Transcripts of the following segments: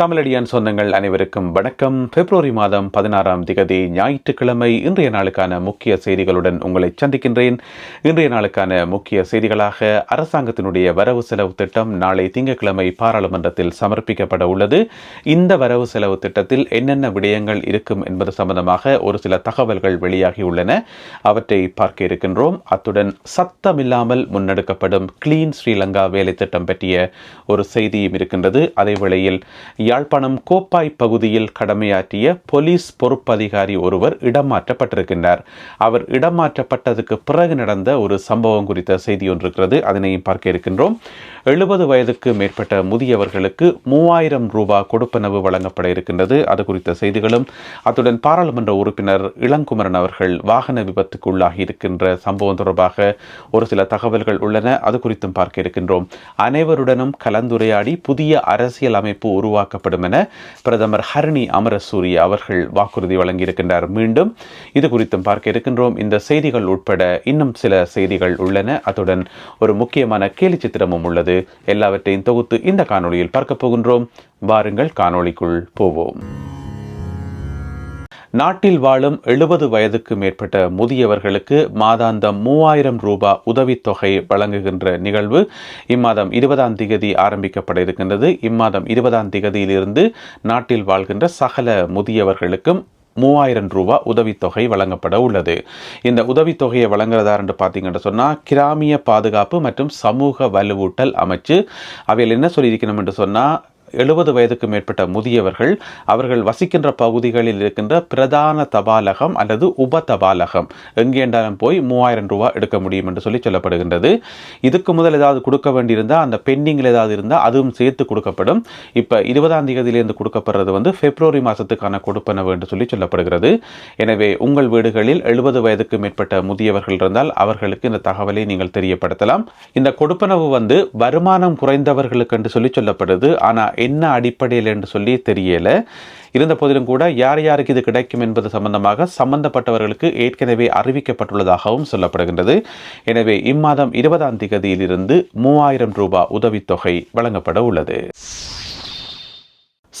தமிழடியான் சொந்தங்கள் அனைவருக்கும் வணக்கம். பிப்ரவரி மாதம் பதினாறாம் திகதி ஞாயிற்றுக்கிழமை இன்றைய நாளுக்கான முக்கிய செய்திகளுடன் உங்களை சந்திக்கின்றேன். இன்றைய நாளுக்கான முக்கிய செய்திகளாக அரசாங்கத்தினுடைய வரவு செலவு திட்டம் நாளை திங்கட்கிழமை பாராளுமன்றத்தில் சமர்ப்பிக்கப்பட உள்ளது. இந்த வரவு செலவு திட்டத்தில் என்னென்ன விடயங்கள் இருக்கும் என்பது சம்பந்தமாக ஒரு சில தகவல்கள் வெளியாகியுள்ளன அவற்றை பார்க்க இருக்கின்றோம். அத்துடன் சத்தமில்லாமல் முன்னெடுக்கப்படும் கிளீன் ஸ்ரீலங்கா வேலை திட்டம் பற்றிய ஒரு செய்தியும் இருக்கின்றது. அதே வேளையில் யாழ்ப்பாணம் கோப்பாய் பகுதியில் கடமையாற்றிய போலீஸ் பொறுப்பதிகாரி ஒருவர் இடமாற்றப்பட்டிருக்கின்றார். அவர் இடமாற்றப்பட்டதுக்கு பிறகு நடந்த ஒரு சம்பவம் குறித்த செய்தி ஒன்று இருக்கிறது அதனையும் பார்க்க இருக்கின்றோம். எழுபது வயதுக்கு மேற்பட்ட முதியவர்களுக்கு மூவாயிரம் ரூபாய் கொடுப்பனவு வழங்கப்பட இருக்கின்றது. அது குறித்த செய்திகளும் அத்துடன் பாராளுமன்ற உறுப்பினர் இளங்குமரன் அவர்கள் வாகன விபத்துக்கு உள்ளாகி இருக்கின்ற சம்பவம் தொடர்பாக ஒரு சில தகவல்கள் உள்ளன. அது குறித்தும் பார்க்க இருக்கின்றோம். அனைவருடனும் கலந்துரையாடி புதிய அரசியல் அமைப்பு உருவாக்கப்படும் என பிரதமர் ஹரணி அமரசூரிய அவர்கள் வாக்குறுதி வழங்கியிருக்கின்றார். மீண்டும் இது குறித்தும் பார்க்க இருக்கின்றோம். இந்த செய்திகள் உட்பட இன்னும் சில செய்திகள் உள்ளன. அத்துடன் ஒரு முக்கியமான கேலி சித்திரமும் உள்ளது. எல்லாவற்றையும் தொகுத்து இந்த காணொளியில் பார்க்க போகின்றோம். வாருங்கள் காணொளிக்குள் போவோம். நாட்டில் வாழும் எழுபது வயதுக்கு மேற்பட்ட முதியவர்களுக்கு மாதாந்தம் மூவாயிரம் ரூபாய் உதவித்தொகை வழங்குகின்ற நிகழ்வு இம்மாதம் இருபதாம் திகதி ஆரம்பிக்கப்பட இருக்கின்றது. இம்மாதம் இருபதாம் திகதியிலிருந்து நாட்டில் வாழ்கின்ற சகல முதியவர்களுக்கும் மூவாயிரம் ரூபாய் உதவித்தொகை வழங்கப்பட உள்ளது. இந்த உதவித்தொகையை வழங்குறதா என்று பார்த்தீங்கன்னு சொன்னால் கிராமிய பாதுகாப்பு மற்றும் சமூக வலுவூட்டல் அமைச்சு அவையில் என்ன சொல்லியிருக்கணும் என்று சொன்னால் எழுபது வயதுக்கு மேற்பட்ட முதியவர்கள் அவர்கள் வசிக்கின்ற பகுதிகளில் இருக்கின்ற பிரதான தபாலகம் அல்லது உப தபாலகம். எங்கேண்டாலும் போய் மூவாயிரம் ரூபாய் எடுக்க முடியும் என்று சொல்லி சொல்லப்படுகின்றது. இதுக்கு முதல் ஏதாவது கொடுக்க வேண்டியிருந்தால் அந்த பெண்டிங்கில் ஏதாவது இருந்தால் அதுவும் சேர்த்து கொடுக்கப்படும். இப்போ இருபதாம் தேதியிலிருந்து கொடுக்கப்படுறது வந்து பிப்ரவரி மாதத்துக்கான கொடுப்பனவு என்று சொல்லி சொல்லப்படுகிறது. எனவே உங்கள் வீடுகளில் எழுபது வயதுக்கு மேற்பட்ட முதியவர்கள் இருந்தால் அவர்களுக்கு இந்த தகவலை நீங்கள் தெரியப்படுத்தலாம். இந்த கொடுப்பனவு வந்து வருமானம் குறைந்தவர்களுக்கு என்று சொல்லி சொல்லப்படுது. ஆனால் என்ன அடிப்படையில் என்று சொல்லி தெரியல. இருந்த போதிலும் கூட யார் யாருக்கு இது கிடைக்கும் என்பது சம்பந்தமாக சம்பந்தப்பட்டவர்களுக்கு ஏற்கனவே அறிவிக்கப்பட்டுள்ளதாகவும் சொல்லப்படுகின்றது. எனவே இம்மாதம் இருபதாம் திகதியிலிருந்து மூவாயிரம் ரூபாய் உதவித்தொகை வழங்கப்பட உள்ளது.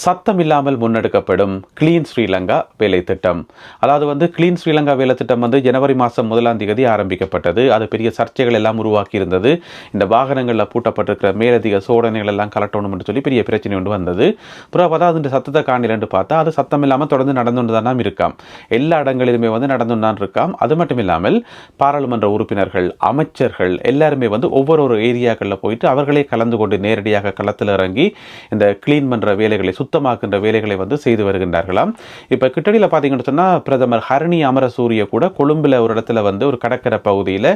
சத்தமில்லாமல் முன்னெடுக்கப்படும் கிளீன் ஸ்ரீலங்கா வேலை திட்டம் அதாவது வந்து கிளீன் ஸ்ரீலங்கா வேலை திட்டம் வந்து ஜனவரி மாதம் முதலாம் தேதி ஆரம்பிக்கப்பட்டது. அது பெரிய சர்ச்சைகள் எல்லாம் உருவாக்கி இருந்தது இந்த வாகனங்களில் பூட்டப்பட்டிருக்கிற மேலதிக சோதனைகள் எல்லாம் கலட்டணும்னு சொல்லி பெரிய பிரச்சனை ஒன்று வந்தது. அப்புறம் அதாவது இந்த சத்தத்தை காணிலன்னு பார்த்தா அது சத்தம் இல்லாமல் தொடர்ந்து நடந்துட்டு தான் இருக்காம். எல்லா இடங்களிலுமே வந்து நடந்து தான் இருக்காம். அது மட்டும் இல்லாமல் பாராளுமன்ற உறுப்பினர்கள் அமைச்சர்கள் எல்லாருமே வந்து ஒவ்வொரு ஒரு ஏரியாக்களில் போயிட்டு அவர்களே கலந்து கொண்டு நேரடியாக களத்தில் இறங்கி இந்த கிளீன் பண்ணுற வேலைகளை சுத்தமாக்குன்ற வேலைகளை வந்து செய்து வருகின்றார்களாம். இப்போ கிட்டடியில் பார்த்தீங்கன்னு சொன்னால் பிரதமர் ஹரணி அமரசூரிய கூட கொழும்பில் ஒரு இடத்துல வந்து ஒரு கடற்கரை பகுதியில்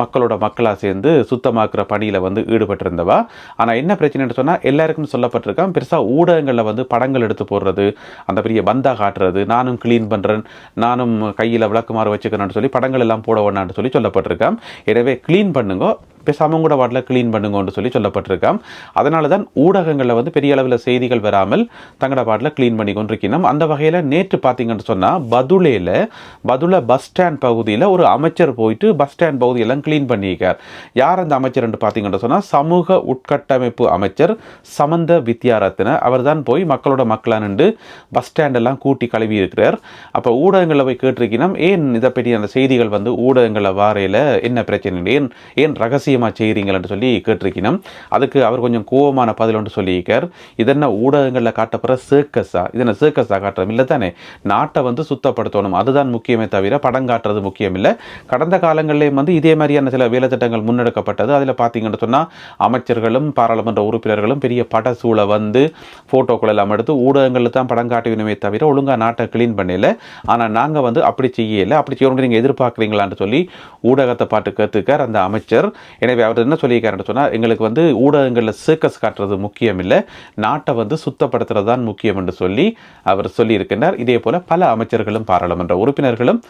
மக்களோட மக்களாக சேர்ந்து சுத்தமாக்குற பணியில் வந்து ஈடுபட்டிருந்தவா. ஆனால் என்ன பிரச்சனைன்னு சொன்னால் எல்லாருக்கும் சொல்லப்பட்டிருக்கான் பெருசாக ஊடகங்களில் வந்து படங்கள் எடுத்து போடுறது அந்த பெரிய பந்தா காட்டுறது நானும் க்ளீன் பண்ணுறேன் நானும் கையில் விளக்குமாறு வச்சுக்கிறேன்னு சொல்லி படங்கள் எல்லாம் போட வேணான்னு சொல்லி சொல்லப்பட்டிருக்கான் எனவே க்ளீன் பண்ணுங்க பேசாமல் கூட வாட்டில் க்ளீன் பண்ணுங்கன்னு சொல்லி சொல்லப்பட்டிருக்கான் அதனால தான் ஊடகங்களில் வந்து பெரிய அளவில் செய்திகள் வராமல் தங்களோட பாட்டில் க்ளீன் பண்ணி கொண்டிருக்கணும் அந்த வகையில் நேற்று பார்த்தீங்கன்னு சொன்னால் பதுளையில் பதுளை பஸ் ஸ்டாண்ட் பகுதியில் ஒரு அமைச்சர் போயிட்டு பஸ் ஸ்டாண்ட் பகுதியெல்லாம் க்ளீன் பண்ணியிருக்கார். யார் அந்த அமைச்சர் என்று பார்த்தீங்கன்னு சொன்னால் சமூக உட்கட்டமைப்பு அமைச்சர் சமந்த வித்யாரத்ன. அவர் தான் போய் மக்களோட மக்களாக நின்று பஸ் ஸ்டாண்டெல்லாம் கூட்டி கழுவி இருக்கிறார். அப்போ ஊடகங்களில் போய் கேட்டிருக்கணும் ஏன் இதை பற்றி அந்த செய்திகள் வந்து ஊடகங்களில் வாரையில் என்ன பிரச்சனை ஏன் ஏன் ரகசிய ரகசியமாக செய்கிறீங்களன்னு சொல்லி கேட்டிருக்கணும் அதுக்கு அவர் கொஞ்சம் கோபமான பதில் ஒன்று சொல்லியிருக்கார். இதென்ன ஊடகங்களில் காட்டப்படுற சர்க்கஸா இதென்ன சர்க்கஸாக காட்டுறது இல்லை தானே? நாட்டை வந்து சுத்தப்படுத்தணும். அதுதான் முக்கியமே தவிர படம் காட்டுறது முக்கியம் இல்லை. கடந்த காலங்களிலேயும் வந்து இதே மாதிரியான சில வேலை திட்டங்கள் முன்னெடுக்கப்பட்டது. அதில் பார்த்தீங்கன்னு சொன்னால் அமைச்சர்களும் பாராளுமன்ற உறுப்பினர்களும் பெரிய படசூளை வந்து ஃபோட்டோக்கள் எல்லாம் எடுத்து ஊடகங்களில் தான் படம் காட்டுவினமே தவிர ஒழுங்காக நாட்டை க்ளீன் பண்ணல. ஆனால் நாங்கள் வந்து அப்படி செய்யலை. அப்படி செய்யணும்னு நீங்கள் எதிர்பார்க்குறீங்களான்னு சொல்லி ஊடகத்தை பாட்டு கேட்டுக்கார் அந்த அமைச்சர். எனவே அவர் என்ன சொல்லியிருக்காருன்னு சொன்னால் எங்களுக்கு வந்து ஊடகங்களில் சர்க்கஸ் காட்டுறது முக்கியம் இல்லை நாட்டை வந்து சுத்தப்படுத்துறது தான் முக்கியம் என்று சொல்லி அவர் சொல்லியிருக்கின்றார். இதே போல் பல அமைச்சர்களும் பாராளுமன்ற உறுப்பினர்களும்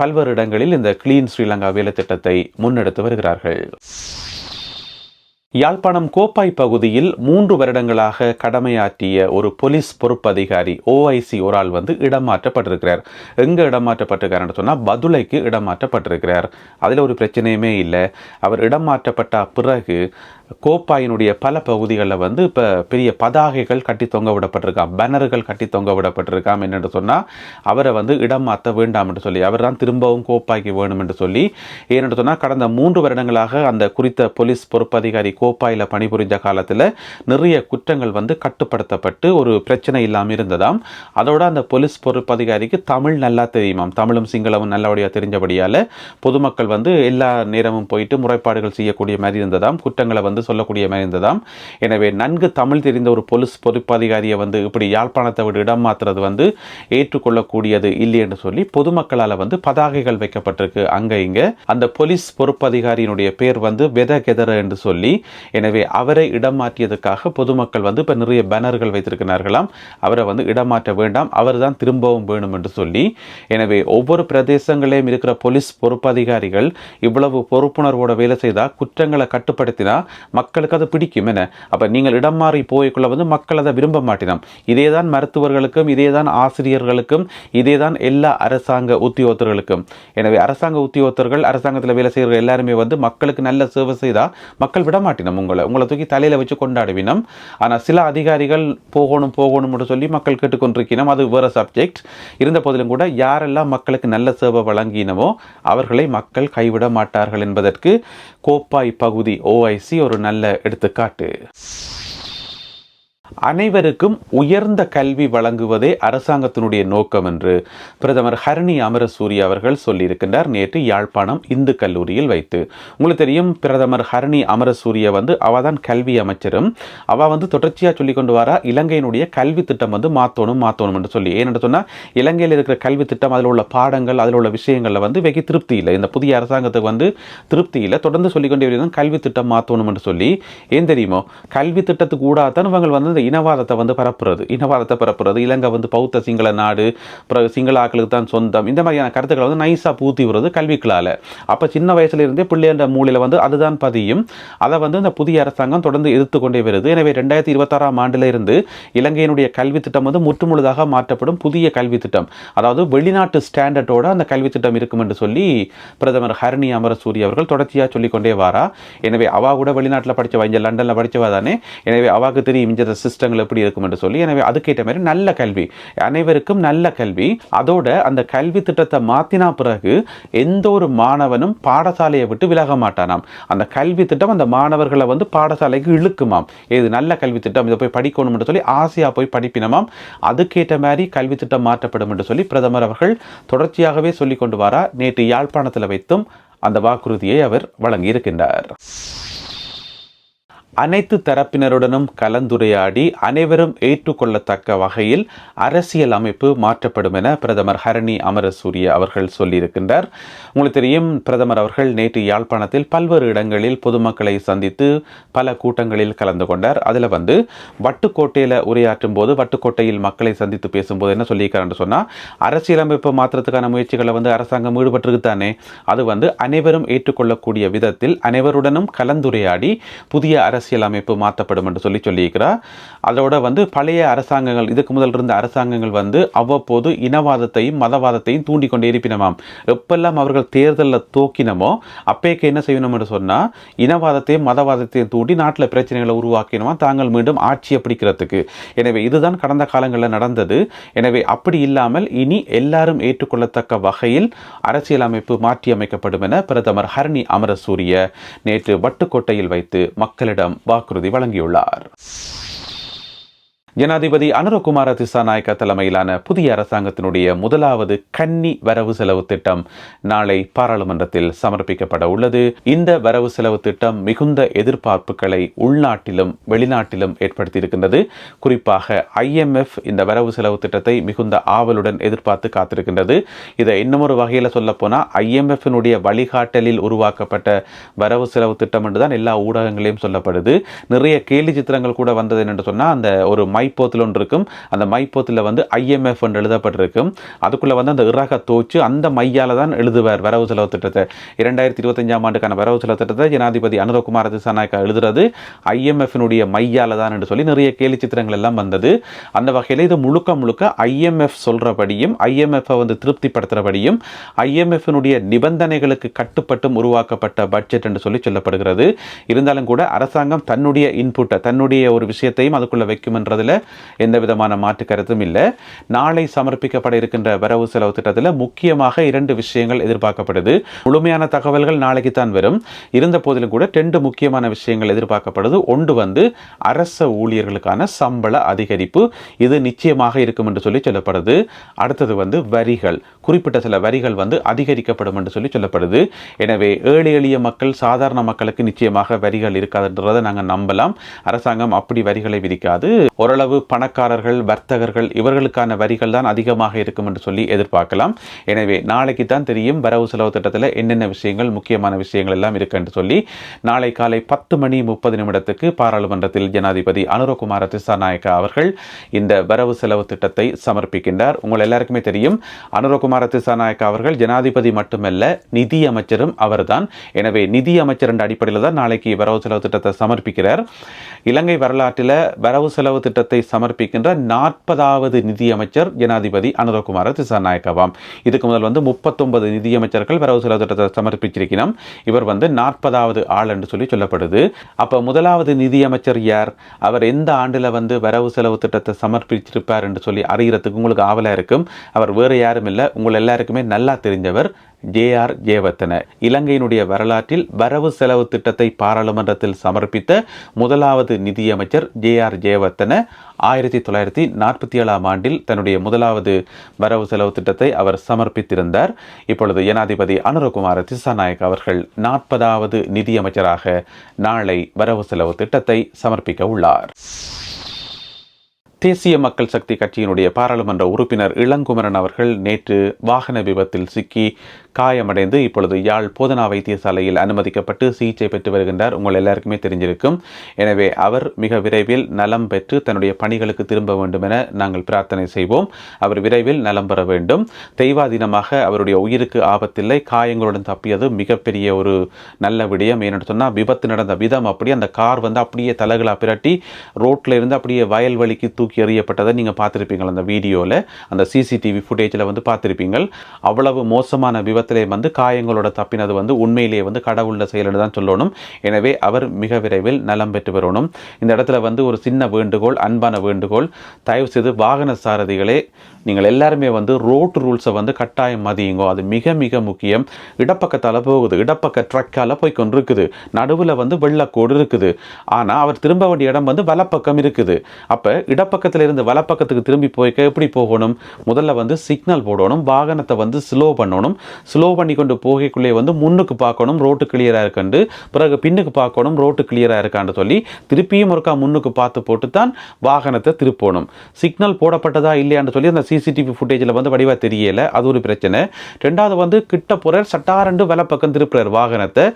பல்வேறு இடங்களில் இந்த கிளீன் ஸ்ரீலங்கா வேலை திட்டத்தை முன்னெடுத்து வருகிறார்கள். யாழ்ப்பாணம் கோப்பாய் பகுதியில் மூன்று வருடங்களாக கடமையாற்றிய ஒரு போலீஸ் பொறுப்பதிகாரி ஓஐசி ஒரு ஆள் வந்து இடமாற்றப்பட்டிருக்கிறார். எங்கே இடமாற்றப்பட்டிருக்காருன்னு சொன்னால் பதுளைக்கு இடமாற்றப்பட்டிருக்கிறார். அதில் ஒரு பிரச்சனையுமே இல்லை. அவர் இடமாற்றப்பட்ட பிறகு கோப்பாயினுடைய பல பகுதிகளில் வந்து இப்போ பெரிய பதாகைகள் கட்டி தொங்க விடப்பட்டிருக்கான் பேனர்கள் கட்டி தொங்க விடப்பட்டிருக்காம் என்னென்று சொன்னால் அவரை வந்து இடம் மாற்ற வேண்டாம் என்று சொல்லி அவர் தான் திரும்பவும் கோப்பாய்க்கு வேணும் என்று சொல்லி ஏனென்று சொன்னால் கடந்த மூன்று வருடங்களாக அந்த குறித்த போலீஸ் பொறுப்பதிகாரி கோப்பாயில் பணிபுரிஞ்ச காலத்தில் நிறைய குற்றங்கள் வந்து கட்டுப்படுத்தப்பட்டு ஒரு பிரச்சனை இல்லாமல் இருந்ததாம். அதோட அந்த போலீஸ் பொறுப்பதிகாரிக்கு தமிழ் நல்லா தெரியுமாம். தமிழும் சிங்களமும் நல்லபடியாக தெரிஞ்சபடியால் பொதுமக்கள் வந்து எல்லா நேரமும் போயிட்டு முறைப்பாடுகள் செய்யக்கூடிய மாதிரி இருந்ததாம். குற்றங்களை வந்து சொல்லக்கூடிய மாதிரி இருந்ததாம். எனவே நன்கு தமிழ் தெரிந்த ஒரு போலீஸ் பொறுப்பதிகாரியை வந்து இப்படி யாழ்ப்பாணத்தை விட இடம் மாற்றுறது வந்து ஏற்றுக்கொள்ளக்கூடியது இல்லை என்று சொல்லி பொதுமக்களால் வந்து பதாகைகள் வைக்கப்பட்டிருக்கு. அங்கே இங்கே அந்த போலீஸ் பொறுப்பதிகாரியினுடைய பேர் வந்து வெத கெதர என்று சொல்லி எனவே அவரை இடம் மாற்றியதுக்காக பொதுமக்கள் வந்து இப்போ நிறைய பேனர்கள் வைத்திருக்கிறார்களாம். அவரை வந்து இடம் மாற்ற வேண்டாம் அவர் தான் திரும்பவும் வேணும் என்று சொல்லி எனவே ஒவ்வொரு பிரதேசங்களையும் இருக்கிற போலீஸ் பொறுப்பதிகாரிகள் இவ்வளவு பொறுப்புணர்வோட வேலை செய்தால் குற்றங்களை கட்டுப்படுத்தினா மக்களுக்கு அது பிடிக்கும். என்ன? அப்போ நீங்கள் இடம் மாறி போய்க்குள்ள வந்து மக்கள் அதை விரும்ப மாட்டினோம். இதே தான் மருத்துவர்களுக்கும் இதே தான் ஆசிரியர்களுக்கும் இதே தான் எல்லா அரசாங்க உத்தியோகத்தர்களுக்கும். எனவே அரசாங்க உத்தியோகத்தர்கள் அரசாங்கத்தில் வேலை செய்கிற எல்லாருமே வந்து மக்களுக்கு நல்ல சேவை செய்தால் மக்கள் விட மாட்டினோம் உங்களை. உங்களை தூக்கி தலையில் வச்சு கொண்டாடுவினோம். ஆனால் சில அதிகாரிகள் போகணும் போகணும்னு சொல்லி மக்கள் கேட்டுக்கொண்டிருக்கணும் அது வேறு சப்ஜெக்ட் இருந்த போதிலும் கூட யாரெல்லாம் மக்களுக்கு நல்ல சேவை வழங்கினமோ அவர்களை மக்கள் கைவிட மாட்டார்கள் என்பதற்கு கோப்பாய் பகுதி ஓஐசி ஒரு நல்ல எடுத்துக்காட்டு. அனைவருக்கும் உயர்ந்த கல்வி வழங்குவதே அரசாங்கத்தினுடைய நோக்கம் என்று பிரதமர் ஹரணி அமரசூரி அவர்கள் சொல்லியிருக்கின்றார். நேற்று யாழ்ப்பாணம் இந்து கல்லூரியில் வைத்து. உங்களுக்கு தெரியும் பிரதமர் ஹரணி அமரசூரிய வந்து அவ தான் கல்வி அமைச்சரும். அவ வந்து தொடர்ச்சியாக சொல்லி கொண்டு வரா இலங்கையினுடைய கல்வி திட்டம் வந்து மாற்றணும் மாற்றணும் என்று சொல்லி. ஏன்னு சொன்னால் இலங்கையில் இருக்கிற கல்வி திட்டம் அதில் உள்ள பாடங்கள் அதில் உள்ள விஷயங்களில் வந்து வெகு திருப்தி இல்லை. இந்த புதிய அரசாங்கத்துக்கு வந்து திருப்தி இல்லை. தொடர்ந்து சொல்லிக்கொண்டே கல்வி திட்டம் மாற்றணும் என்று சொல்லி. ஏன் தெரியுமோ கல்வி திட்டத்துக்கு கூடாதான் இவங்க வந்து இந்த இனவாதத்தை வந்து பரப்புறது. இனவாதத்தை பரப்புறது. இலங்கை வந்து பௌத்த சிங்கள நாடு பிறகு சிங்கள ஆக்களுக்கு தான் சொந்தம். இந்த மாதிரியான கருத்துக்களை வந்து நைஸாக பூத்தி விடுறது கல்விக்களால் அப்போ சின்ன வயசுலேருந்தே பிள்ளைன்ற மூலையில் வந்து அதுதான் பதியும். அதை வந்து இந்த புதிய அரசாங்கம் தொடர்ந்து எதிர்த்து கொண்டே வருது. எனவே ரெண்டாயிரத்தி இருபத்தாறாம் ஆண்டில் இருந்து இலங்கையினுடைய கல்வி திட்டம் வந்து முற்றுமுழுதாக மாற்றப்படும் புதிய கல்வி திட்டம். அதாவது வெளிநாட்டு ஸ்டாண்டர்டோட அந்த கல்வி திட்டம் இருக்கும் என்று சொல்லி பிரதமர் ஹரணி அமரசூரி அவர்கள் தொடர்ச்சியாக சொல்லிக்கொண்டே வாரா. எனவே அவா கூட வெளிநாட்டில் படித்தவா இங்கே லண்டனில் படித்தவா தானே? எனவே அவாவுக்கு தெரியும் இந்த சிஸ்டங்கள் எப்படி இருக்கும் என்று சொல்லி எனவே அதுக்கேற்ற மாதிரி நல்ல கல்வி. அனைவருக்கும் நல்ல கல்வி. அதோட அந்த கல்வி திட்டத்தை மாற்றினா பிறகு எந்த ஒரு மாணவனும் பாடசாலையை விட்டு விலக மாட்டானாம். அந்த கல்வி திட்டம் அந்த மாணவர்களை வந்து பாடசாலைக்கு இழுக்குமாம். இது நல்ல கல்வி திட்டம் இதை போய் படிக்கணும் என்று சொல்லி ஆசையாக போய் படிப்பினமாம். அதுக்கேற்ற மாதிரி கல்வி திட்டம் மாற்றப்படும் என்று சொல்லி பிரதமர் அவர்கள் தொடர்ச்சியாகவே சொல்லிக் கொண்டு வாரா. நேற்று யாழ்ப்பாணத்தில் வைத்தும் அந்த வாக்குறுதியை அவர் வழங்கியிருக்கின்றார். அனைத்து தரப்பினருடனும் கலந்துரையாடி அனைவரும் ஏற்றுக்கொள்ளத்தக்க வகையில் அரசியல் அமைப்பு மாற்றப்படும் என பிரதமர் ஹரணி அமரசூரிய அவர்கள் சொல்லியிருக்கின்றார். உங்களுக்கு தெரியும் பிரதமர் அவர்கள் நேற்று யாழ்ப்பாணத்தில் பல்வேறு இடங்களில் பொதுமக்களை சந்தித்து பல கூட்டங்களில் கலந்து கொண்டார். அதில் வந்து வட்டுக்கோட்டையில் உரையாற்றும் போது வட்டுக்கோட்டையில் மக்களை சந்தித்து பேசும்போது என்ன சொல்லியிருக்காருன்னு சொன்னால் அரசியலமைப்பு மாற்றத்துக்கான முயற்சிகளை வந்து அரசாங்கம் ஈடுபட்டிருக்கு தானே. அது வந்து அனைவரும் ஏற்றுக்கொள்ளக்கூடிய விதத்தில் அனைவருடனும் கலந்துரையாடி புதிய அரசு அரசியல் அமைப்பு மாற்றப்படும் என்று சொல்லி சொல்லியிருக்கிறார். அதோட வந்து பழைய அரசாங்கங்கள் இதுக்கு முதல் இருந்த அரசாங்கங்கள் வந்து அவ்வப்போது இனவாதத்தையும் மதவாதத்தையும் தூண்டி கொண்டு இருப்பினமாம். எப்பெல்லாம் அவர்கள் தேர்தலில் தோக்கினமோ அப்பேக்கு என்ன செய்யணும் என்று சொன்னால் இனவாதத்தையும் மதவாதத்தையும் தூண்டி நாட்டில் பிரச்சனைகளை உருவாக்கினோமா தாங்கள் மீண்டும் ஆட்சியை பிடிக்கிறதுக்கு. எனவே இதுதான் கடந்த காலங்களில் நடந்தது. எனவே அப்படி இல்லாமல் இனி எல்லாரும் ஏற்றுக்கொள்ளத்தக்க வகையில் அரசியலமைப்பு மாற்றியமைக்கப்படும் என பிரதமர் ஹரணி அமரசூரிய நேற்று வட்டுக்கோட்டையில் வைத்து மக்களிடம் வாக்குறுதி வழங்கியுள்ளார். ஜனாதிபதி அனுரகுமார திசாநாயக்க தலைமையிலான புதிய அரசாங்கத்தினுடைய முதலாவது கன்னி வரவு செலவு திட்டம் நாளை பாராளுமன்றத்தில் சமர்ப்பிக்கப்பட உள்ளது. இந்த வரவு செலவு திட்டம் மிகுந்த எதிர்பார்ப்புகளை உள்நாட்டிலும் வெளிநாட்டிலும் ஏற்படுத்தியிருக்கின்றது. குறிப்பாக ஐஎம்எஃப் இந்த வரவு செலவு திட்டத்தை மிகுந்த ஆவலுடன் எதிர்பார்த்து காத்திருக்கின்றது. இதை இன்னமொரு வகையில் சொல்லப்போனால் ஐஎம்எஃபினுடைய வழிகாட்டலில் உருவாக்கப்பட்ட வரவு செலவு திட்டம் என்று தான் எல்லா ஊடகங்களையும் சொல்லப்படுது. நிறைய கேலி சித்திரங்கள் கூட வந்தது என்று சொன்னால் அந்த ஒரு மை மைப்போத்தில் ஒன்று இருக்கும் அந்த மைப்போத்தில் வந்து ஐஎம்எஃப் என்று எழுதப்பட்டிருக்கும். அதுக்குள்ளே வந்து அந்த இராக தோச்சு அந்த மையால் தான் எழுதுவார் வரவு செலவு திட்டத்தை. இரண்டாயிரத்தி இருபத்தஞ்சாம் ஆண்டுக்கான வரவு செலவு திட்டத்தை ஜனாதிபதி அனுரகுமார திசாநாயக்கா எழுதுறது. ஐஎம்எஃபினுடைய மையால் தான் என்று சொல்லி நிறைய கேலி சித்திரங்கள் எல்லாம் வந்தது. அந்த வகையில் இது முழுக்க முழுக்க ஐஎம்எஃப் சொல்கிறபடியும் ஐஎம்எஃப்பை வந்து திருப்திப்படுத்துகிறபடியும் ஐஎம்எஃபினுடைய நிபந்தனைகளுக்கு கட்டுப்பட்டும் உருவாக்கப்பட்ட பட்ஜெட் என்று சொல்லி சொல்லப்படுகிறது. இருந்தாலும் கூட அரசாங்கம் தன்னுடைய இன்புட்டை தன்னுடைய ஒரு விஷயத்தையும் அதுக்குள்ளே வைக்கும்ன்றதில் எந்த விதமான மாற்று கருத்தும் இல்லை. நாளை சமர்ப்பிக்கப்பட இருக்கின்ற வரவு செலவு திட்டத்தில் முக்கியமாக இரண்டு விஷயங்கள் எதிர்பார்க்கப்படுது. முழுமையான தகவல்கள் நாளைக்கு தான் வரும். இருந்த போதிலும் கூட ரெண்டு முக்கியமான விஷயங்கள் எதிர்பார்க்கப்படுது. ஒன்று வந்து அரச ஊழியர்களுக்கான சம்பள அதிகரிப்பு. இது நிச்சயமாக இருக்கும் என்று சொல்லி சொல்லப்படுது. அடுத்தது வந்து வரிகள். குறிப்பிட்ட சில வரிகள் வந்து அதிகரிக்கப்படும் என்று சொல்லி சொல்லப்படுது. எனவே ஏழை எளிய மக்கள் சாதாரண மக்களுக்கு நிச்சயமாக வரிகள் இருக்காதுன்றதை நாங்கள் நம்பலாம். அரசாங்கம் அப்படி வரிகளை விதிக்காது. ஒரு ஓரளவு பணக்காரர்கள் வர்த்தகர்கள் இவர்களுக்கான வரிகள் தான் அதிகமாக இருக்கும் என்று சொல்லி எதிர்பார்க்கலாம். எனவே நாளைக்கு தான் தெரியும் வரவு செலவு திட்டத்தில் என்னென்ன விஷயங்கள் முக்கியமான விஷயங்கள் எல்லாம் இருக்கு என்று சொல்லி. நாளை காலை பத்து மணி முப்பது நிமிடத்துக்கு பாராளுமன்றத்தில் ஜனாதிபதி அனுரகுமார திசாநாயக்கா அவர்கள் இந்த வரவு செலவு திட்டத்தை சமர்ப்பிக்கின்றார். உங்கள் எல்லாருக்குமே தெரியும் அனுரகுமார திசாநாயக்கா அவர்கள் ஜனாதிபதி மட்டுமல்ல நிதி அமைச்சரும் அவர்தான். எனவே நிதி அமைச்சர் என்ற அடிப்படையில் தான் நாளைக்கு வரவு செலவு திட்டத்தை சமர்ப்பிக்கிறார். இலங்கை வரலாற்றில் வரவு செலவு திட்டத்தை சமர்ப்பிக்கின்ற நாற்பதாவது நிதியமைச்சர் ஜனாதிபதி அனுரகுமார திசாநாயக்கவாம். இதுக்கு முதல் வந்து முப்பத்தொன்பது நிதியமைச்சர்கள் வரவு செலவு திட்டத்தை சமர்ப்பிச்சிருக்கிறோம் இவர் வந்து நாற்பதாவது ஆள் என்று சொல்லி சொல்லப்படுது. அப்போ முதலாவது நிதியமைச்சர் யார்? அவர் எந்த ஆண்டில் வந்து வரவு செலவு திட்டத்தை சமர்ப்பிச்சிருப்பார் என்று சொல்லி அறிகிறதுக்கு உங்களுக்கு ஆவலாக இருக்கும். அவர் வேறு யாரும் இல்லை. உங்கள் எல்லாருக்குமே நல்லா தெரிஞ்சவர் ஜேஆர் ஜேவர்த்தன இலங்கையினுடைய வரலாற்றில் வரவு செலவு திட்டத்தை பாராளுமன்றத்தில் சமர்ப்பித்த முதலாவது நிதியமைச்சர் ஜேஆர் ஜெயவர்த்தன ஆயிரத்தி தொள்ளாயிரத்தி நாற்பத்தி ஏழாம் ஆண்டில் தன்னுடைய முதலாவது வரவு செலவு திட்டத்தை அவர் சமர்ப்பித்திருந்தார். இப்பொழுது ஜனாதிபதி அனுரகுமார திசாநாயக் அவர்கள் நாற்பதாவது நிதியமைச்சராக நாளை வரவு செலவு திட்டத்தை சமர்ப்பிக்க உள்ளார். தேசிய மக்கள் சக்தி கட்சியினுடைய பாராளுமன்ற உறுப்பினர் இளங்குமரன் அவர்கள் நேற்று வாகன விபத்தில் சிக்கி காயமடைந்து இப்பொழுது யாழ் போதனா வைத்தியசாலையில் அனுமதிக்கப்பட்டு சிகிச்சை பெற்று வருகின்றார். உங்கள் எல்லாருக்குமே தெரிஞ்சிருக்கும். எனவே அவர் மிக விரைவில் நலம் பெற்று தன்னுடைய பணிகளுக்கு திரும்ப வேண்டும் என நாங்கள் பிரார்த்தனை செய்வோம். அவர் விரைவில் நலம் பெற வேண்டும். தெய்வாதீனமாக அவருடைய உயிருக்கு ஆபத்தில்லை. காயங்களுடன் தப்பியது மிகப்பெரிய ஒரு நல்ல விடயம். ஏன்னு சொன்னால் விபத்து நடந்த விதம் அப்படி அந்த கார் வந்து அப்படியே தலகளா பிரட்டி ரோட்டில் இருந்து அப்படியே வயல்வெளிக்கு தூக்கி எறியப்பட்டதை நீங்கள் பார்த்துருப்பீங்கள். அந்த வீடியோவில் அந்த சிசிடிவி ஃபுட்டேஜில் வந்து பார்த்துருப்பீங்கள். அவ்வளவு மோசமான விபத்திலே வந்து காயங்களோட தப்பினது வந்து உண்மையிலேயே வந்து கடவுளில் செயல்னு தான் சொல்லணும். எனவே அவர் மிக விரைவில் நலம் பெற்று வரணும். இந்த இடத்துல வந்து ஒரு சின்ன வேண்டுகோள் அன்பான வேண்டுகோள். தயவு செய்து வாகன சாரதிகளே நீங்கள் எல்லாருமே வந்து ரோட் ரூல்ஸை வந்து கட்டாயம் மதியுங்கோ. அது மிக மிக முக்கியம். இடப்பக்கத்தால் போகுது. இடப்பக்க ட்ரக்கால் போய் கொண்டிருக்குது நடுவில் வந்து வெள்ளக்கோடு இருக்குது. ஆனால் அவர் திரும்ப வேண்டிய இடம் வந்து வலப்பக்கம் இருக்குது. அப்போ இடப்பக்கத்தில் இருந்து வலப்பக்கத்துக்கு திரும்பி போய்க்க எப்படி போகணும்? முதல்ல வந்து சிக்னல் போடணும். வாகனத்தை வந்து ஸ்லோ பண்ணணும். ஸ்லோ பண்ணி கொண்டு போகக்குள்ளே வந்து முன்னுக்கு பார்க்கணும். ரோட்டு கிளியராக இருக்கண்டு. பிறகு பின்னுக்கு பார்க்கணும். ரோட்டு கிளியராக இருக்கான்னு சொல்லி திருப்பியும் ஒருக்கா முன்னுக்கு பார்த்து போட்டு தான் வாகனத்தை திருப்பணும். சிக்னல் போடப்பட்டதா இல்லையான்னு சொல்லி அந்த சிசிடிவி ஃபுட்டேஜில் வந்து வடிவாக தெரியலை. அது ஒரு பிரச்சனை. ரெண்டாவது வந்து கிட்ட போகிறார் சட்டாரண்டு வலை பக்கம் திருப்புறார் வாகனத்தை.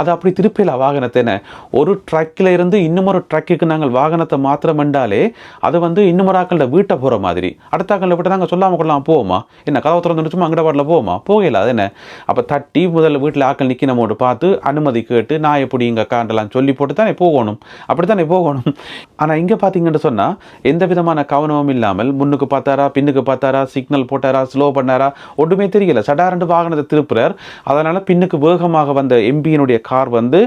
அது அப்படி திருப்பல வாகனத்தை என்ன? ஒரு ட்ரக்கில் இருந்து இன்னும் ஒரு ட்ரக்குக்கு நாங்கள் வாகனத்தை மாத்திரம் என்றாலே அது வந்து இன்னும் ஒரு வீட்டை போகிற மாதிரி. அடுத்த ஆக்களில் விட்டு நாங்கள் சொல்லாமல் கொள்ளலாம் போவோமா? என்ன கதவை திறந்து சும்மா அங்கட பாட்டில் போவோமா? போகல அது என்ன? அப்போ தட்டி முதல்ல வீட்டில் ஆக்கள் நிற்கணுமோட்டு பார்த்து அனுமதி கேட்டு நான் எப்படி இங்கே காண்டலாம் சொல்லி போட்டு தானே போகணும்? அப்படி தானே போகணும்? ஆனால் இங்கே பார்த்தீங்கன்னு சொன்னால் எந்த விதமான கவனமும் இல்லாமல் முன்னுக்கு பார்த்தாரா பின்னுக்கு பார்த்தாரா? சிக்னல் போட்டாரா? ஸ்லோ பண்ணாரா? ஒன்றுமே தெரியல. சடாரண்டு வாகனத்தை திருப்புறார். அதனால் பின்னுக்கு வேகமாக வந்த எம்பியினுடைய கார் வந்து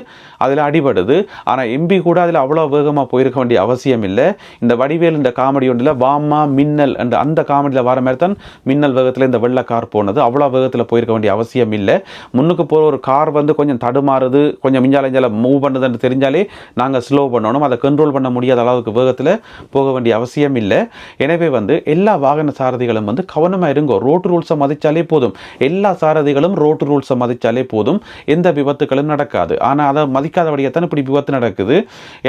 அதில் அடிபடுது. ஆனால் எம்பி கூட அதில் அவ்வளோ வேகமாக போயிருக்க வேண்டிய அவசியம் இல்லை. இந்த வடிவேல் இந்த காமெடி ஒன்றில் வாமா மின்னல் என்ற அந்த காமெடியில் வர மாதிரி தான் மின்னல் வேகத்தில் இந்த வெள்ளை கார் போனது. அவ்வளோ வேகத்தில் போயிருக்க வேண்டிய அவசியம் இல்லை. முன்னுக்கு போகிற ஒரு கார் வந்து கொஞ்சம் தடுமாறுது கொஞ்சம் மிஞ்சால இஞ்சால மூவ் பண்ணுதுன்னு தெரிஞ்சாலே நாங்கள் ஸ்லோ பண்ணணும். அதை கண்ட்ரோல் பண்ண முடியாத அளவுக்கு வேகத்தில் போக வேண்டிய அவசியம் இல்லை. எனவே வந்து எல்லா வாகன சார் சாரதிகளும் வந்து கவனமாக இருங்கோ. ரோட்டு ரூல்ஸை மதித்தாலே போதும். எல்லா சாரதிகளும் ரோட்டு ரூல்ஸை மதித்தாலே போதும். எந்த விபத்துகளும் நடக்காது. ஆனால் அதை மதிக்காதபடியாத்தான் இப்படி விபத்து நடக்குது.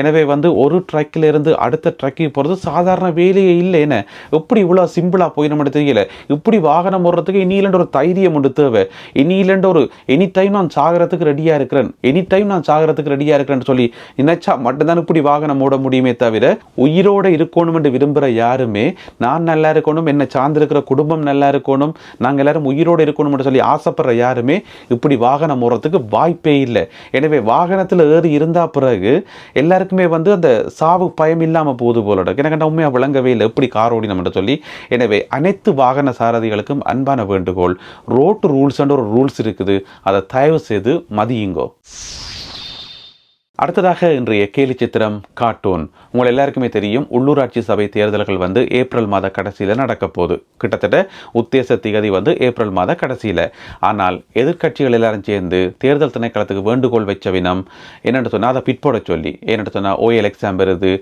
எனவே வந்து ஒரு ட்ரக்கில் இருந்து அடுத்த ட்ரக்கு போகிறது சாதாரண வேலையே இல்லை என்ன எப்படி இவ்வளோ சிம்பிளாக போய் நம்ம தெரியல. இப்படி வாகனம் ஓடுறதுக்கு இனியிலண்ட ஒரு தைரியம் ஒன்று தேவை. இனியிலண்ட ஒரு எனி டைம் நான் சாகிறதுக்கு ரெடியாக இருக்கிறேன். எனி டைம் நான் சாகிறதுக்கு ரெடியாக இருக்கிறேன்னு சொல்லி நினைச்சா மட்டும்தான் இப்படி வாகனம் ஓட முடியுமே தவிர உயிரோட இருக்கணும் என்று விரும்புகிற யாருமே நான் நல்லா இருக்கணும் என்ன சார்ந்திருக்கிற குடும்பம் நல்லா இருக்கணும் நாங்கள் எல்லாரும் உயிரோடு இருக்கணும்னு சொல்லி ஆசைப்படுற யாருமே இப்படி வாகனம் ஓடுறதுக்கு வாய்ப்பே இல்லை. எனவே வாகனத்தில் ஏறி இருந்தால் பிறகு எல்லாருக்குமே வந்து அந்த சாவு பயம் இல்லாமல் போகுது போல எனக்கு உண்மையாக விளங்கவே இல்லை. எப்படி கார் ஓடினோம்னு சொல்லி. எனவே அனைத்து வாகன சாரதிகளுக்கும் அன்பான வேண்டுகோள். ரோட்டு ரூல்ஸ்ன்ற ஒரு ரூல்ஸ் இருக்குது. அதை தயவு செய்து மதியுங்கோ. அடுத்ததாக இன்றைய கேலி சித்திரம் கார்ட்டூன். உங்கள் எல்லாருக்குமே தெரியும் உள்ளூராட்சி சபை தேர்தல்கள் வந்து ஏப்ரல் மாத கடைசியில் நடக்க போகுது. கிட்டத்தட்ட உத்தேச திகதி வந்து ஏப்ரல் மாத கடைசியில். ஆனால் எதிர்க்கட்சிகள் எல்லாரும் சேர்ந்து தேர்தல் திணைக்களத்துக்கு வேண்டுகோள் வச்ச வினம் என்னென்னு சொன்னால் அதை பிற்போட சொல்லி என்னென்னு சொன்னால் ஓஎல் எக்ஸாம் வருது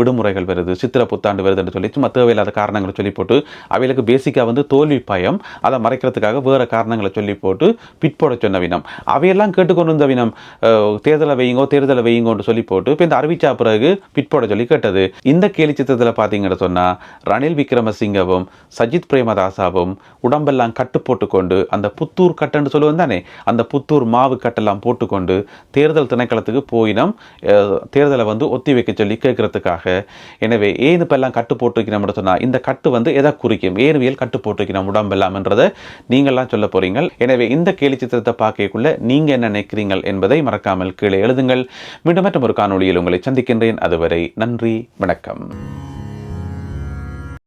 விடுமுறைகள் வருது சித்திர புத்தாண்டு வருதுன்னு சொல்லி சும்மா தேவையில்லாத காரணங்களை சொல்லி போட்டு அவைகளுக்கு பேசிக்காக வந்து தோல்வி பயம் அதை மறைக்கிறதுக்காக வேறு காரணங்களை சொல்லி போட்டு பிற்போட சொன்ன வினம். அவையெல்லாம் கேட்டுக்கொண்டு இருந்த வினம் தேர்தலை வையுங்கோ தேர்தலை வையுங்கோன்னு சொல்லி போட்டு இப்போ இந்த அறிவிச்சா பிறகு பிற்போட சொல்லி கேட்டது. இந்த கேலி சித்திரத்தில் பார்த்தீங்கன்னு சொன்னால் ரணில் விக்ரமசிங்கவும் சஜித் பிரேமதாசாவும் உடம்பெல்லாம் கட்டு போட்டுக்கொண்டு அந்த புத்தூர் கட்டுன்னு சொல்லுவோம் தானே அந்த புத்தூர் மாவு கட்டெல்லாம் போட்டுக்கொண்டு தேர்தல் திணைக்களத்துக்கு போயினம் தேர்தலை வந்து ஒத்தி வைக்க சொல்லி கேட்கறதுக்காக. எனவே ஏன் இப்போ எல்லாம் கட்டு போட்டுக்கணும்னு சொன்னால் இந்த கட்டு வந்து எதை குறிக்கும்? ஏனுவியல் கட்டு போட்டுக்கணும் உடம்பெல்லாம்ன்றதை நீங்கள்லாம் சொல்ல போகிறீங்க எனவே இந்த கேலி சித்திரத்தை பார்க்கக்குள்ள நீங்கள் என்ன நினைக்கிறீங்கள் என்பதை மறக்காமல் கீழே எழுதுங்கள். மீண்டும் மற்றும் ஒரு காணொளியில் உங்களை சந்திக்கின்றேன். அதுவரை நன்றி வணக்கம்.